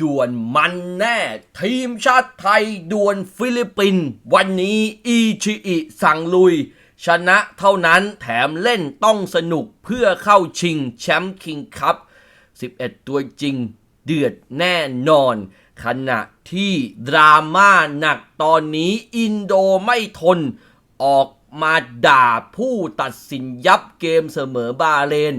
ดวลมันแน่ ทีมชาติไทยดวลฟิลิปปินส์วันนี้อีชิอิสั่งลุย ชนะเท่านั้นแถมเล่นต้องสนุกเพื่อเข้าชิงแชมป์คิงคัพ 11 ตัวจริงเดือดแน่นอน ขณะที่ดราม่าหนักตอนนี้อินโดไม่ทน ออกมาด่าผู้ตัดสินยับเกมเสมอบาเลน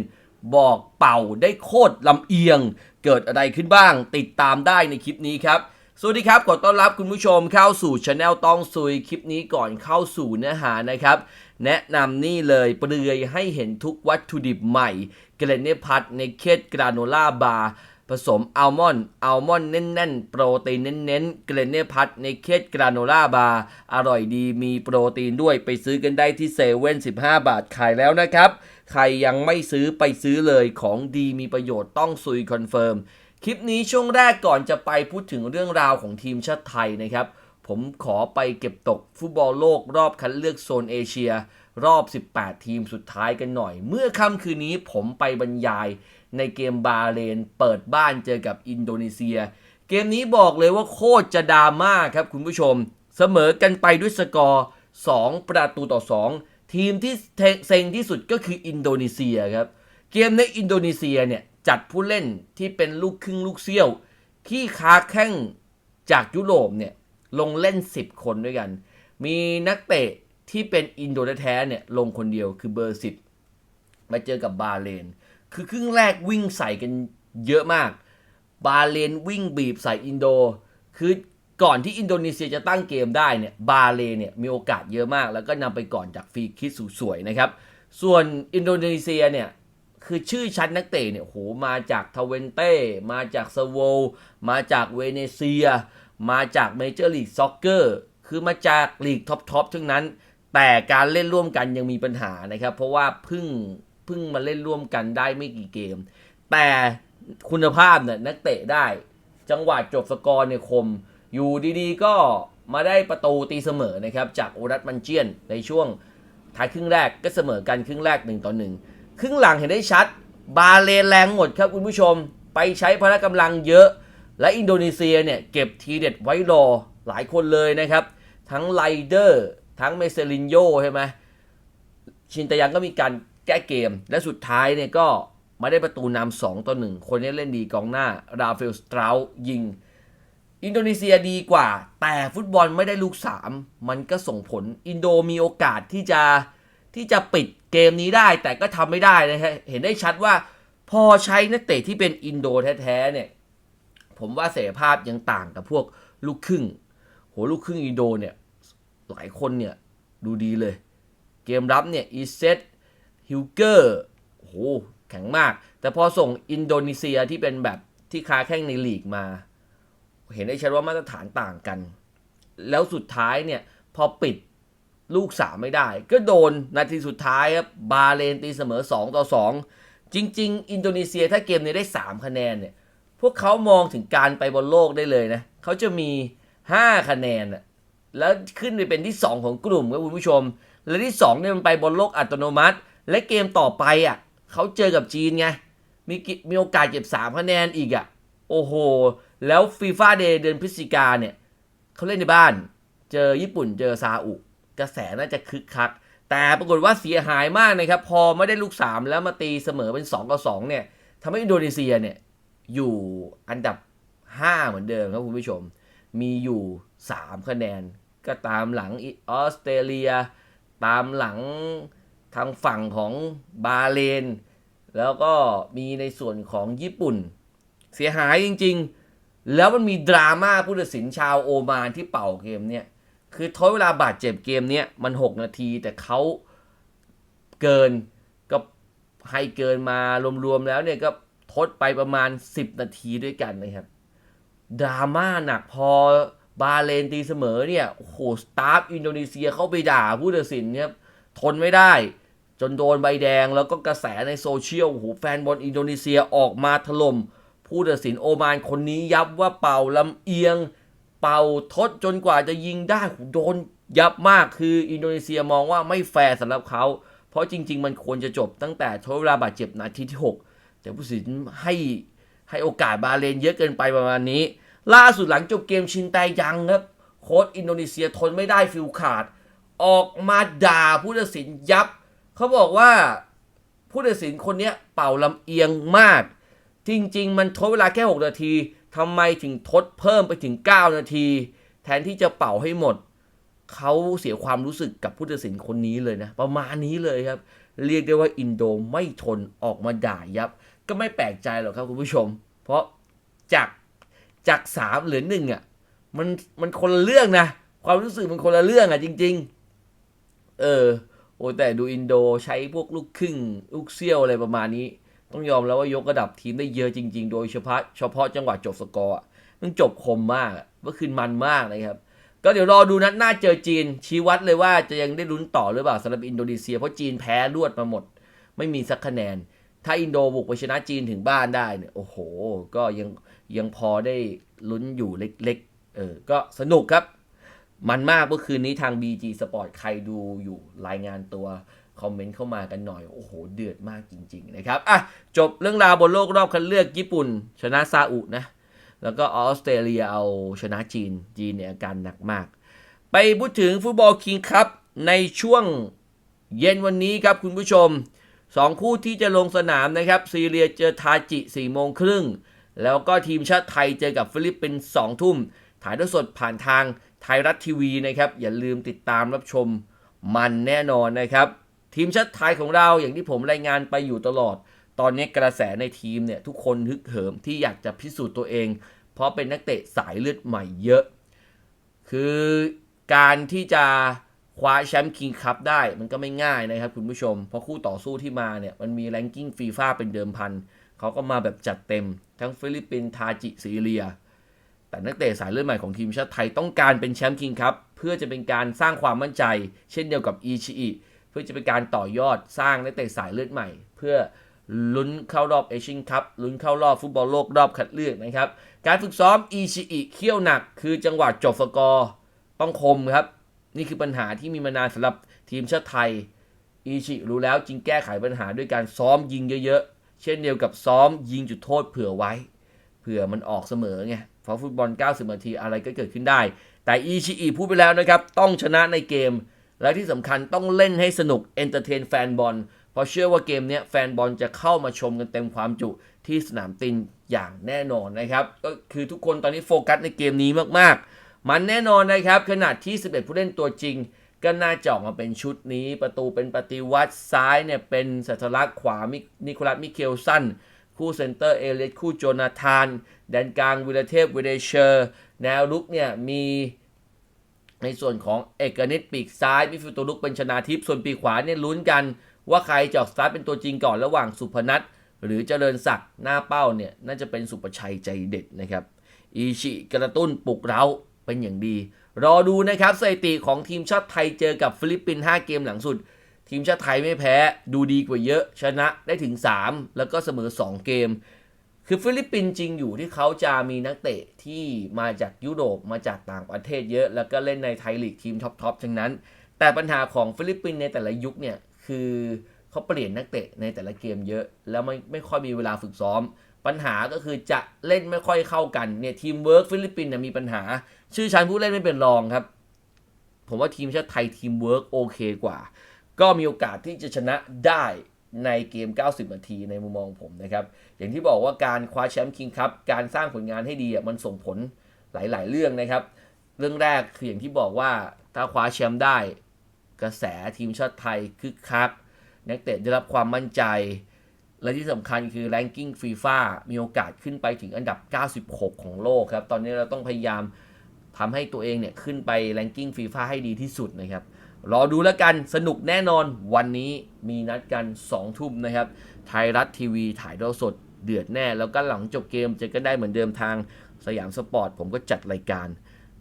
บอกเป่าได้โคตรลำเอียง เกิดอะไรขึ้นบ้าง ติดตามได้ในคลิปนี้ครับ สวัสดีครับขอต้อนรับคุณผู้ชมเข้าสู่ช anel ต้องซุยคลิปนี้ก่อนเข้าสู่เนื้อหานะครับ แนะนำนี่เลยเปลือยให้เห็นทุกวัตถุดิบใหม่เกรเนพัทในเคดกราโนล่าบาร์ผสมอัลมอนด์อัลมอนด์แน่นๆ โปรตีนเน้นๆ เกรเนพัทในเคดกราโนล่าบาร์อร่อยดีมีโปรตีนด้วยไปซื้อกันได้ที่เซเว่น15 บาทขายแล้วนะครับ ใครยังไม่ซื้อไปซื้อเลยของดีมีประโยชน์ต้องซุยคอนเฟิร์ม คลิปนี้ช่วงแรกก่อนจะไปพูดถึงเรื่องราวของทีมชาติไทยนะครับ ผมขอไปเก็บตกฟุตบอลโลกรอบคัดเลือกโซนเอเชีย รอบ 18 ทีมสุดท้ายกันหน่อย เมื่อค่ำคืนนี้ผมไปบรรยายในเกมบาเรนเปิดบ้านเจอกับอินโดนีเซีย เกมนี้บอกเลยว่าโคตรจะดราม่าครับคุณผู้ชม เสมอกันไปด้วยสกอร์ 2 ประตูต่อ 2 ทีมที่เซ็งที่สุดก็คืออินโดนีเซียครับ เกมในอินโดนีเซียเนี่ยจัดผู้เล่นที่เป็นลูกครึ่งลูกเซี่ยว ที่ค้าแข้งจากยุโรปเนี่ยลงเล่น 10 คนด้วยกัน มีนักเตะที่เป็นอินโดแท้เนี่ยลงคนเดียวคือเบอร์ 10 มาเจอกับบาเลน คือครึ่งแรกวิ่งใส่กันเยอะมาก บาเลนวิ่งบีบใส่อินโด คือ ก่อนที่อินโดนีเซียจะตั้งเกมได้เนี่ยบาเลเนี่ยมีโอกาสเยอะมาก แล้วก็นำไปก่อนจากฟรีคิกสวยๆนะครับ ส่วนอินโดนีเซียเนี่ยคือชื่อชั้นนักเตะเนี่ยโหมาจากทเวนเต้มาจากสโวลมาจากเวเนเซีย มาจากเมเจอร์ลีกซ็อกเกอร์คือมาจากลีกท็อปๆทั้งนั้น แต่การเล่นร่วมกันยังมีปัญหานะครับ เพราะว่าเพิ่งเพิ่งมาเล่นร่วมกันได้ไม่กี่เกม แต่คุณภาพเนี่ยนักเตะได้ จังหวะจบสกอร์เนี่ยคม อยู่ดีๆ ก็มาได้ประตูตีเสมอนะครับจากโอรัตมันเจียนในช่วงท้ายครึ่งแรกก็เสมอกันครึ่งแรก1ต่อ1ครึ่งหลังเห็นได้ชัด บาเลนแรงหมดครับคุณผู้ชม ไปใช้พละกำลังเยอะ และอินโดนีเซียเนี่ยเก็บทีเด็ดไว้รอหลายคนเลยนะครับ ทั้งไลเดอร์ทั้งเมเซลินโยใช่ไหมชินตยังก็มีการแก้เกม และสุดท้ายเนี่ยก็มาได้ประตูนำสองต่อหนึ่งคนนี้เล่นดีกองหน้าราเฟลสตรา์ยิง อินโดนีเซียดีกว่า แต่ฟุตบอลไม่ได้ลูก 3 มันก็ส่งผลอินโดมีโอกาสที่จะที่จะปิดเกมนี้ได้ แต่ก็ทำไม่ได้นะฮะเห็นได้ชัดว่าพอใช้นักเตะที่เป็นอินโดแท้ๆเนี่ยผมว่าเสรีภาพยังต่างกับพวกลูกครึ่งโหลูกครึ่งอินโดเนี่ยหลายคนเนี่ยดูดีเลย เกมรับเนี่ยอีเซตฮิวเกอร์โหแข็งมาก แต่พอส่งอินโดนีเซียที่เป็นแบบที่ค้าแข้งในลีกมา เห็นได้ชัดว่ามาตรฐานต่างกัน แล้วสุดท้ายเนี่ยพอปิดลูกสามไม่ได้ ก็โดนนาทีสุดท้ายครับบาเลนตีเสมอ 2 ต่อ 2 จริง ๆ อินโดนีเซียถ้าเกมนี้ได้ 3 คะแนนเนี่ยพวกเขามองถึงการไปบอลโลกได้เลยนะเขาจะมี 5 คะแนนแล้วขึ้นไปเป็นที่ 2 ของกลุ่มครับคุณผู้ชม และที่2เนี่ยมันไปบอลโลกอัตโนมัติ และเกมต่อไปอะเขาเจอกับจีนไงมีมีโอกาสเก็บ 3 คะแนนอีกอะโอ้โห แล้วฟีฟ่าเดย์เดือนพฤศจิกาเนี่ยเขาเล่นในบ้าน เจอญี่ปุ่นเจอซาอุ กระแสน่าจะคึกคัก แต่ปรากฏว่าเสียหายมากนะครับ พอไม่ได้ลูก 3 แล้วมาตีเสมอเป็น2ต่อ2เนี่ยทำให้อินโดนีเซียเนี่ยอยู่อันดับ 5 เหมือนเดิมครับคุณผู้ชม มีอยู่ 3 คะแนน ก็ตามหลังออสเตรเลีย ตามหลังทางฝั่งของบาเลน แล้วก็มีในส่วนของญี่ปุ่น เสียหายจริง ๆ แล้วมันมีดราม่าผู้ตัดสินชาวโอมานที่เป่าเกมเนี่ยคือทดเวลาบาดเจ็บเกมเนี้ยมัน 6 นาที แต่เขาเกินก็ให้เกินมารวมๆแล้วเนี่ยก็ทดไปประมาณ 10 นาทีด้วยกันนะครับดราม่าหนักพอบาเลนตีเสมอเนี่ยโอ้โหสตาฟอินโดนีเซียเข้าไปด่าผู้ตัดสินเนี่ยทนไม่ได้ จนโดนใบแดงแล้วก็กระแสในโซเชียลโอ้โหแฟนบอลอินโดนีเซียออกมาถล่ม ผู้ตัดสินโอมานคนนี้ยับว่าเป่าลำเอียง เป่าทดจนกว่าจะยิงได้โดนยับมากคืออินโดนีเซียมองว่าไม่แฟร์สำหรับเขา เพราะจริง ๆ มันควรจะจบตั้งแต่ทดเวลาบาดเจ็บนาทีที่ 6 แต่ผู้ตัดสินให้ให้โอกาสบาเลนเยอะเกินไปประมาณนี้ ล่าสุดหลังจบเกมชินแตยังครับโค้ชอินโดนีเซียทนไม่ได้ฟิลขาด ออกมาด่าผู้ตัดสินยับ เขาบอกว่าผู้ตัดสินคนนี้เป่าลำเอียงมาก จริง ๆ มันทดเวลาแค่ 6 นาทีทำไมถึงทดเพิ่มไปถึง 9 นาที แทนที่จะเป่าให้หมด เขาเสียความรู้สึกกับผู้ตัดสินคนนี้เลยนะ ประมาณนี้เลยครับ เรียกได้ว่าอินโดไม่ทนออกมาด่ายับ ก็ไม่แปลกใจหรอกครับคุณผู้ชม เพราะจากจากสามเหลือหนึ่งอะมันมันคนละเรื่องนะ ความรู้สึกมันคนละเรื่องอะจริง ๆ เออโอ้แต่ดูอินโดใช้พวกลูกครึ่งลูกเซี่ยวอะไรประมาณนี้ ต้องยอมแล้วว่ายกระดับทีมได้เยอะจริง ๆ โดยเฉพาะเฉพาะจังหวะจบสกอร์มันจบคมมากเมื่อคืนมันมากนะครับ ก็เดี๋ยวรอดูนัดหน้าเจอจีน ชี้วัดเลยว่าจะยังได้ลุ้นต่อหรือเปล่าสำหรับอินโดนีเซียเพราะจีนแพ้รวดมาหมด ไม่มีสักคะแนน ถ้าอินโดบุกไปชนะจีนถึงบ้านได้เนี่ยโอ้โห ก็ยังยังพอได้ลุ้นอยู่เล็กๆเออก็สนุกครับ มันมากเมื่อคืนนี้ทาง BG Sport ใครดูอยู่รายงานตัว คอมเมนต์เข้ามากันหน่อย โอ้โห เดือดมากจริง ๆ นะครับ อะ จบเรื่องราวบนโลกรอบคัดเลือกญี่ปุ่น ชนะซาอุนะ แล้วก็ออสเตรเลียเอาชนะจีน จีนเนี่ยอาการหนักมาก ไปพูดถึงฟุตบอลคิงครับ ในช่วงเย็นวันนี้ครับคุณผู้ชมสองคู่ที่จะลงสนามนะครับ ซีเรียเจอทาจิ4โมงครึ่ง แล้วก็ทีมชาติไทยเจอกับฟิลิปปินส์2ทุ่ม ถ่ายทอดสดผ่านทางไทยรัฐทีวีนะครับ อย่าลืมติดตามรับชมมันแน่นอนนะครับ ทีมชาติไทยของเราอย่างที่ผมรายงานไปอยู่ตลอด ตอนนี้กระแสในทีมเนี่ยทุกคนฮึกเหิมที่อยากจะพิสูจน์ตัวเอง เพราะเป็นนักเตะสายเลือดใหม่เยอะ คือการที่จะคว้าแชมป์คิงคัพได้มันก็ไม่ง่ายนะครับคุณผู้ชม เพราะคู่ต่อสู้ที่มาเนี่ยมันมีแรงกิ้งฟีฟ่าเป็นเดิมพันเขาก็มาแบบจัดเต็ม ทั้งฟิลิปปินส์ทาจิซีเรีย แต่นักเตะสายเลือดใหม่ของทีมชาติไทยต้องการเป็นแชมป์คิงคัพเพื่อจะเป็นการสร้างความมั่นใจ เช่นเดียวกับอีชิอิ เพื่อจะเป็นการต่อยอดสร้างนักเตะสายเลือดใหม่ เพื่อลุ้นเข้ารอบเอเชียนคัพลุ้นเข้ารอบฟุตบอลโลกรอบคัดเลือกนะครับ การฝึกซ้อมอีชิอิเขี้ยวหนัก คือจังหวะจบสกอร์ต้องคมครับ นี่คือปัญหาที่มีมานานสำหรับทีมชาติไทยอีชิรู้แล้วจึงแก้ไขปัญหาด้วยการซ้อมยิงเยอะๆ เช่นเดียวกับซ้อมยิงจุดโทษเผื่อไว้ เผื่อมันออกเสมอไงเพราะฟุตบอล 90 นาทีอะไรก็เกิดขึ้นได้ แต่อีชิอิพูดไปแล้วนะครับต้องชนะในเกม และที่สำคัญต้องเล่นให้สนุกเอนเตอร์เทนแฟนบอลเพราะเชื่อว่าเกมนี้แฟนบอลจะเข้ามาชมกันเต็มความจุที่สนามตินอย่างแน่นอนนะครับ ก็คือทุกคนตอนนี้โฟกัสในเกมนี้มากๆ มันแน่นอนนะครับขนาดที่ 11 ผู้เล่นตัวจริง ก็น่าจะออกมาเป็นชุดนี้ ประตูเป็นปฏิวัติซ้ายเนี่ยเป็นสัตลักษณ์ขวามินิโคลัสมิเคลสันคู่เซนเตอร์เอเลสคู่โจนาธาน แดนกลางวิลเทพวิเดเชอร์ แนวลุกเนี่ยมี ในส่วนของเอกนิตปีกซ้ายมิฟิลตัวลุกเป็นชนาทิพย์ส่วนปีกขวาเนี่ยลุ้นกัน ว่าใครจะออกสตาร์ทเป็นตัวจริงก่อนระหว่างสุพนัทหรือเจริญศักดิ์หน้าเป้าเนี่ยน่าจะเป็นสุประชัยใจเด็ดนะครับอีชิกระตุ้นปลุกเร้าเป็นอย่างดี รอดูนะครับสถิติของทีมชาติไทยเจอกับฟิลิปปินส์5เกมหลังสุด ทีมชาติไทยไม่แพ้ดูดีกว่าเยอะ ชนะได้ถึง 3 แล้วก็เสมอ 2 เกม คือฟิลิปปินส์จริงอยู่ที่เขาจะมีนักเตะที่มาจากยุโรปมาจากต่างประเทศเยอะ แล้วก็เล่นในไทยลีกทีมท็อปๆทั้งนั้น แต่ปัญหาของฟิลิปปินส์ในแต่ละยุคเนี่ยคือเขาเปลี่ยนนักเตะในแต่ละเกมเยอะ แล้วไม่ไม่ค่อยมีเวลาฝึกซ้อม ปัญหาก็คือจะเล่นไม่ค่อยเข้ากันเนี่ยทีมเวิร์กฟิลิปปินส์เนี่ยมีปัญหา ชื่อชั้นผู้เล่นไม่เป็นรองครับ ผมว่าทีมชาติไทยทีมเวิร์กโอเคกว่า ก็มีโอกาสที่จะชนะได้ ในเกม 90 นาทีในมุมมองผมนะครับ อย่างที่บอกว่าการคว้าแชมป์คิงคัพการสร้างผลงานให้ดีอะมันส่งผลหลาย ๆ เรื่องนะครับ เรื่องแรกคืออย่างที่บอกว่าถ้าคว้าแชมป์ได้ กระแสทีมชาติไทยคึกคักนักเตะได้รับความมั่นใจ และที่สำคัญคือแรงกิ้งฟีฟ่ามีโอกาสขึ้นไปถึงอันดับ 96 ของโลกครับ ตอนนี้เราต้องพยายามทำให้ตัวเองเนี่ยขึ้นไปแรงกิ้งฟีฟ่าให้ดีที่สุดนะครับ รอดูแล้วกันสนุกแน่นอนวันนี้มีนัดกัน 2 ทุ่มนะครับ ไทยรัฐทีวีถ่ายทอดสดเดือดแน่ แล้วก็หลังจบเกมเจอกันได้เหมือนเดิมทางสยามสปอร์ต ผมก็จัดรายการ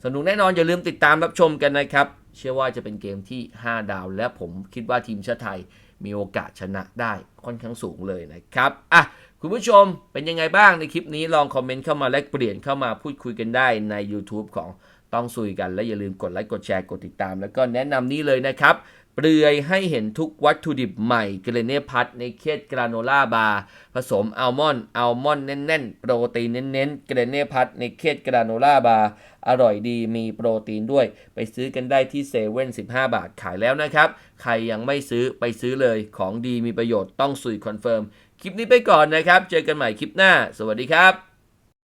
สนุกแน่นอนอย่าลืมติดตามรับชมกันนะครับ เชื่อว่าจะเป็นเกมที่ 5 ดาว และผมคิดว่าทีมชาติไทยมีโอกาสชนะได้ค่อนข้างสูงเลยนะครับอะคุณผู้ชมเป็นยังไงบ้างในคลิปนี้ลองคอมเมนต์เข้ามาแลกเปลี่ยนเข้ามาพูดคุยกันได้ใน YouTube ของ ต้องซุยกันและอย่าลืมกดไลค์กดแชร์กดติดตาม แล้วก็แนะนำนี้เลยนะครับเปลือยให้เห็นทุกวัตถุดิบใหม่เกรเน่พัทในเคสกราโนล่าบาร์ผสมอัลมอนด์อัลมอนด์แน่นๆ โปรตีนเน้นๆเกรเน่พัทในเคสกราโนล่าบาร์อร่อยดีมีโปรตีนด้วย ไปซื้อกันได้ที่เซเว่น15บาทขายแล้วนะครับ ใครยังไม่ซื้อไปซื้อเลยของดีมีประโยชน์ต้องสุยคอนเฟิร์ม คลิปนี้ไปก่อนนะครับ เจอกันใหม่คลิปหน้า สวัสดีครับ